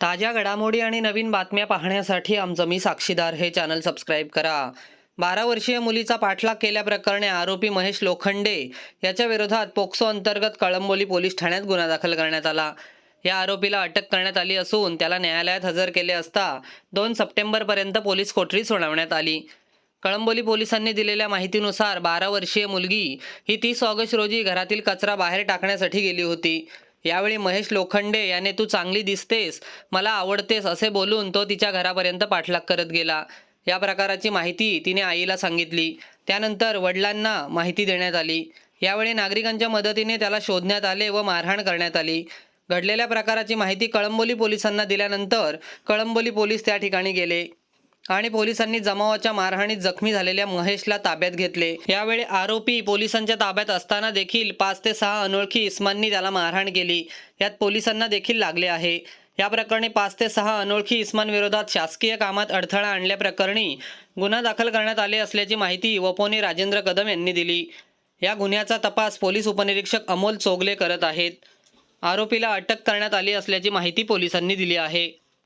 ताज्या घडामोडी आणि नवीन बातम्या पाहण्यासाठी आमचं मी साक्षीदार हे चॅनल सबस्क्राईब करा. बारा वर्षीय मुलीचा पाठलाग केल्याप्रकरणी आरोपी महेश लोखंडे याच्या विरोधात पोक्सो अंतर्गत कळंबोली पोलीस ठाण्यात गुन्हा दाखल करण्यात आला. या आरोपीला अटक करण्यात आली असून त्याला न्यायालयात हजर केले असता दोन सप्टेंबरपर्यंत पोलीस कोठडी सुनावण्यात आली. कळंबोली पोलिसांनी दिलेल्या माहितीनुसार बारा वर्षीय मुलगी ही तीस ऑगस्ट रोजी घरातील कचरा बाहेर टाकण्यासाठी गेली होती. यावेळी महेश लोखंडे याने तू चांगली दिसतेस मला आवडतेस असे बोलून तो तिच्या घरापर्यंत पाठलाग करत गेला. या प्रकाराची माहिती तिने आईला सांगितली. त्यानंतर वडिलांना माहिती देण्यात आली. यावेळी नागरिकांच्या मदतीने त्याला शोधण्यात आले व मारहाण करण्यात आली. घडलेल्या प्रकाराची माहिती कळंबोली पोलिसांना दिल्यानंतर कळंबोली पोलीस त्या ठिकाणी गेले. आणि पोलिसांनी जमावाच्या मारहाणीत जखमी झालेल्या महेशला ताब्यात घेतले. यावेळी आरोपी पोलिसांच्या ताब्यात असताना देखील पाच ते सहा अनोळखी इस्मांनी त्याला मारहाण केली. यात पोलिसांना देखील लागले आहे. या प्रकरणी पाच ते सहा अनोळखी इस्मांविरोधात शासकीय कामात अडथळा आणल्याप्रकरणी गुन्हा दाखल करण्यात आले असल्याची माहिती वपोनी राजेंद्र कदम यांनी दिली. या गुन्ह्याचा तपास पोलीस उपनिरीक्षक अमोल चोगले करत आहेत. आरोपीला अटक करण्यात आली असल्याची माहिती पोलिसांनी दिली आहे.